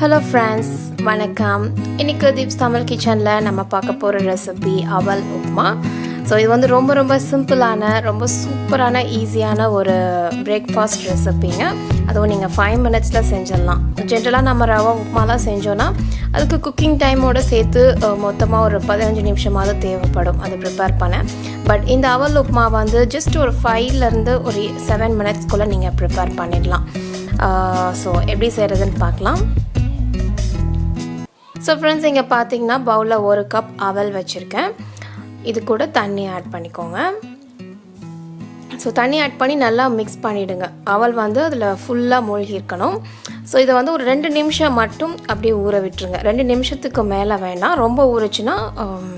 Hello friends வணக்கம். இன்றைக்கி தீப்ஸ் தமிழ் கிச்சனில் நம்ம பார்க்க போகிற ரெசிபி அவல் உப்மா ஸோ இது வந்து ரொம்ப ரொம்ப சிம்பிளான ரொம்ப சூப்பரான ஈஸியான ஒரு பிரேக்ஃபாஸ்ட் ரெசிபிங்க அதுவும் நீங்கள் ஃபைவ் மினிட்ஸில் செஞ்சிடலாம். ஜென்ரலாக நம்ம ரவா உப்மாலாம் செஞ்சோன்னா அதுக்கு குக்கிங் டைமோடு சேர்த்து மொத்தமாக ஒரு பதினஞ்சு நிமிஷமாவது தேவைப்படும். அது ப்ரிப்பேர் பண்ண. பட் இந்த அவல் உப்மா வந்து ஜஸ்ட் ஒரு ஃபைவ்லேருந்து ஒரு செவன் மினிட்ஸ்க்குள்ளே நீங்கள் ப்ரிப்பேர் பண்ணிடலாம். ஸோ எப்படி செய்கிறதுன்னு பார்க்கலாம். ஸோ ஃப்ரெண்ட்ஸ் இங்கே பார்த்தீங்கன்னா பவுலில் ஒரு கப் அவல் வச்சுருக்கேன். இது கூட தண்ணி ஆட் பண்ணிக்கோங்க. ஸோ தண்ணி ஆட் பண்ணி நல்லா மிக்ஸ் பண்ணிவிடுங்க அவல் வந்து அதில் ஃபுல்லாக மூழ்கி இருக்கணும் ஸோ இதை வந்து ஒரு ரெண்டு நிமிஷம் மட்டும் அப்படியே ஊற விட்டுருங்க. ரெண்டு நிமிஷத்துக்கு மேலே வேணாம். ரொம்ப ஊறுச்சுன்னா um,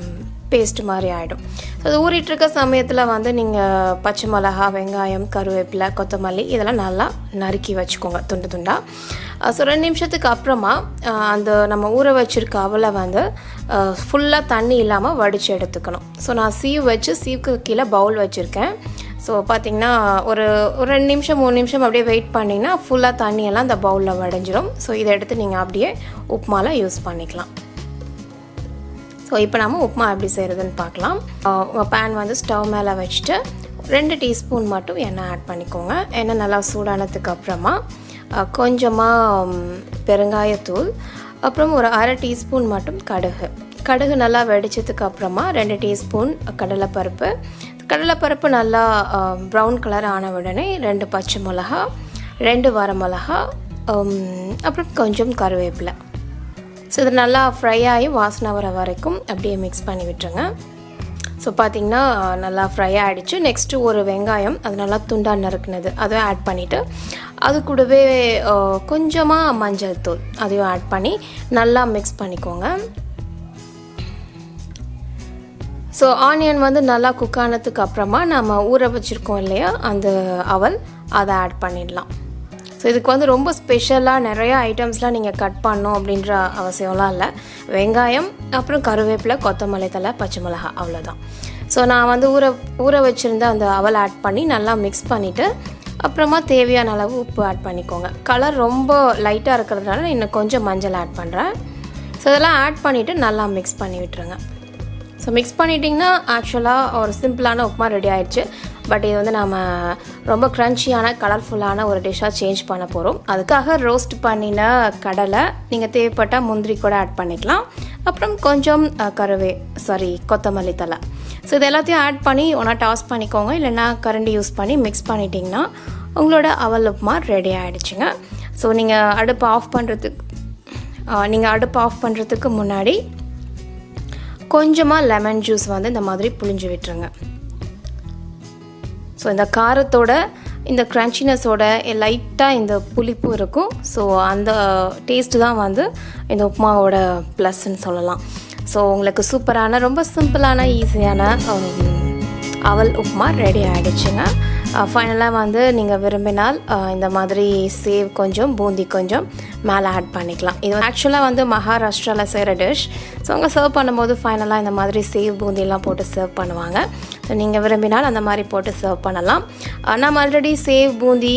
பேஸ்ட் மாதிரி ஆகிடும் ஸோ அது ஊறிட்டுருக்க சமயத்தில் வந்து நீங்கள் பச்சை மிளகா வெங்காயம் கருவேப்பிலை கொத்தமல்லி இதெல்லாம் நல்லா நறுக்கி வச்சுக்கோங்க துண்டு துண்டாக ஸோ ரெண்டு நிமிஷத்துக்கு அப்புறமா அந்த நம்ம ஊற வச்சுருக்க அவலை வந்து ஃபுல்லாக தண்ணி இல்லாமல் வடித்து எடுத்துக்கணும். ஸோ நான் சீவ் வச்சு சீவுக்கு கீழே பவுல் வச்சுருக்கேன். ஸோ பார்த்திங்கன்னா ஒரு ஒரு ரெண்டு நிமிஷம் மூணு நிமிஷம் அப்படியே வெயிட் பண்ணிங்கன்னா ஃபுல்லாக தண்ணியெல்லாம் அந்த பவுலில் வடைஞ்சிரும். ஸோ இதை எடுத்து நீங்கள் அப்படியே உப்புமாலாம் யூஸ் பண்ணிக்கலாம். ஸோ இப்போ நம்ம உப்புமா எப்படி செய்கிறதுன்னு பார்க்கலாம். உங்கள் பேன் வந்து ஸ்டவ் மேலே வச்சுட்டு ரெண்டு டீஸ்பூன் மட்டும் எண்ணெய் ஆட் பண்ணிக்கோங்க. எண்ணெய் நல்லா சூடானதுக்கு அப்புறமா கொஞ்சமாக பெருங்காயத்தூள் அப்புறம் ஒரு அரை டீஸ்பூன் மட்டும் கடுகு. கடுகு நல்லா வெடித்ததுக்கு அப்புறமா ரெண்டு டீஸ்பூன் கடலைப்பருப்பு. கடலைப்பருப்பு நல்லா ப்ரௌன் கலர் ஆன உடனே ரெண்டு பச்சை மிளகா ரெண்டு வர மிளகா அப்புறம் கொஞ்சம் கருவேப்பிலை. ஸோ இது நல்லா ஃப்ரை ஆகி வாசனை வர வரைக்கும் அப்படியே மிக்ஸ் பண்ணி விட்டுருங்க. ஸோ பார்த்திங்கன்னா நல்லா ஃப்ரை ஆகிடுச்சு நெக்ஸ்ட்டு ஒரு வெங்காயம் அது நல்லா துண்டாக நறுக்குனது. அதுவும் ஆட் பண்ணிவிட்டு அது கூடவே கொஞ்சமாக மஞ்சள் தூள் அதையும் ஆட் பண்ணி நல்லா மிக்ஸ் பண்ணிக்கோங்க. ஸோ ஆனியன் வந்து நல்லா குக் ஆனதுக்கு அப்புறமா நம்ம ஊற வச்சுருக்கோம் இல்லையா அந்த அவல் அதை ஆட் பண்ணிடலாம். ஸோ இதுக்கு வந்து ரொம்ப ஸ்பெஷலாக நிறையா ஐட்டம்ஸ்லாம் நீங்கள் கட் பண்ணணும் அப்படின்ற அவசியம்லாம் இல்லை. வெங்காயம் அப்புறம் கருவேப்பிலை கொத்தமல்லி தலை பச்சை மிளகா அவ்வளோதான் ஸோ நான் வந்து ஊற ஊற வச்சுருந்த அந்த அவல் ஆட் பண்ணி நல்லா மிக்ஸ் பண்ணிவிட்டு அப்புறமா தேவையான அளவு உப்பு ஆட் பண்ணிக்கோங்க. கலர் ரொம்ப லைட்டாக இருக்கிறதுனால இன்னும் கொஞ்சம் மஞ்சள் ஆட் பண்ணுறேன் ஸோ இதெல்லாம் ஆட் பண்ணிவிட்டு நல்லா மிக்ஸ் பண்ணி விட்டுருங்க. ஸோ மிக்ஸ் பண்ணிட்டிங்கன்னா ஆக்சுவலாக ஒரு சிம்பிளான உப்புமா ரெடி ஆயிடுச்சு. பட் இது வந்து நம்ம ரொம்ப க்ரன்ச்சியான கலர்ஃபுல்லான ஒரு டிஷ்ஷாக சேஞ்ச் பண்ண போகிறோம் அதுக்காக ரோஸ்ட் பண்ணின கடலை நீங்கள் தேவைப்பட்டால் முந்திரி கூட ஆட் பண்ணிக்கலாம். அப்புறம் கொஞ்சம் கருவே சாரி கொத்தமல்லி தலை ஸோ இது எல்லாத்தையும் ஆட் பண்ணி ஒன்றா டாஸ் பண்ணிக்கோங்க. இல்லைன்னா கரண்டி யூஸ் பண்ணி மிக்ஸ் பண்ணிட்டிங்கன்னா உங்களோட அவல் உப்புமா ரெடி ஆகிடுச்சுங்க ஸோ நீங்கள் அடுப்பு ஆஃப் பண்ணுறதுக்கு நீங்கள் அடுப்பு ஆஃப் பண்ணுறதுக்கு முன்னாடி கொஞ்சமாக லெமன் ஜூஸ் வந்து இந்த மாதிரி புழிஞ்சு விட்டுருங்க. ஸோ இந்த காரத்தோட இந்த க்ரன்ச்சினஸோட லைட்டாக இந்த புளிப்பு இருக்கும். ஸோ அந்த டேஸ்ட்டு தான் வந்து இந்த உப்புமாவோட ப்ளஸ்ன்னு சொல்லலாம். ஸோ உங்களுக்கு சூப்பரான ரொம்ப சிம்பிளான ஈஸியான அவல் உப்புமா ரெடி ஆகிடுச்சுங்க ஃபைனலாக வந்து நீங்கள் விரும்பினால் இந்த மாதிரி சேவ் கொஞ்சம் பூந்தி கொஞ்சம் மேலே ஆட் பண்ணிக்கலாம். இது ஆக்சுவலாக வந்து மகாராஷ்டிராவில் செய்கிற டிஷ் ஸோ அவங்க சர்வ் பண்ணும்போது ஃபைனலாக இந்த மாதிரி சேவ் பூந்திலாம் போட்டு சர்வ் பண்ணுவாங்க. ஸோ நீங்கள் விரும்பினால் அந்த மாதிரி போட்டு சர்வ் பண்ணலாம். நம்ம ஆல்ரெடி சேவ் பூந்தி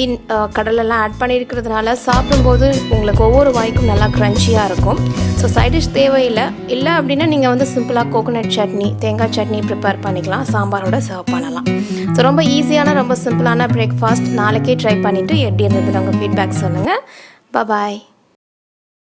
கடலெல்லாம் ஆட் பண்ணியிருக்கிறதுனால சாப்பிடும்போது உங்களுக்கு ஒவ்வொரு வாய்க்கும் நல்லா க்ரன்ச்சியாக இருக்கும். ஸோ சைட் டிஷ் தேவையில்லை. இல்லை அப்படின்னா நீங்கள் வந்து சிம்பிளாக கோகோனட் சட்னி தேங்காய் சட்னி ப்ரிப்பேர் பண்ணிக்கலாம். சாம்பாரோட சர்வ் பண்ணலாம். ஸோ ரொம்ப ஈஸியான ரொம்ப சிம்பிளான பிரேக்ஃபாஸ்ட் நாளைக்கே ட்ரை பண்ணிவிட்டு எப்படி இருந்தது? உங்கள் ஃபீட்பேக் சொல்லுங்கள் பாய்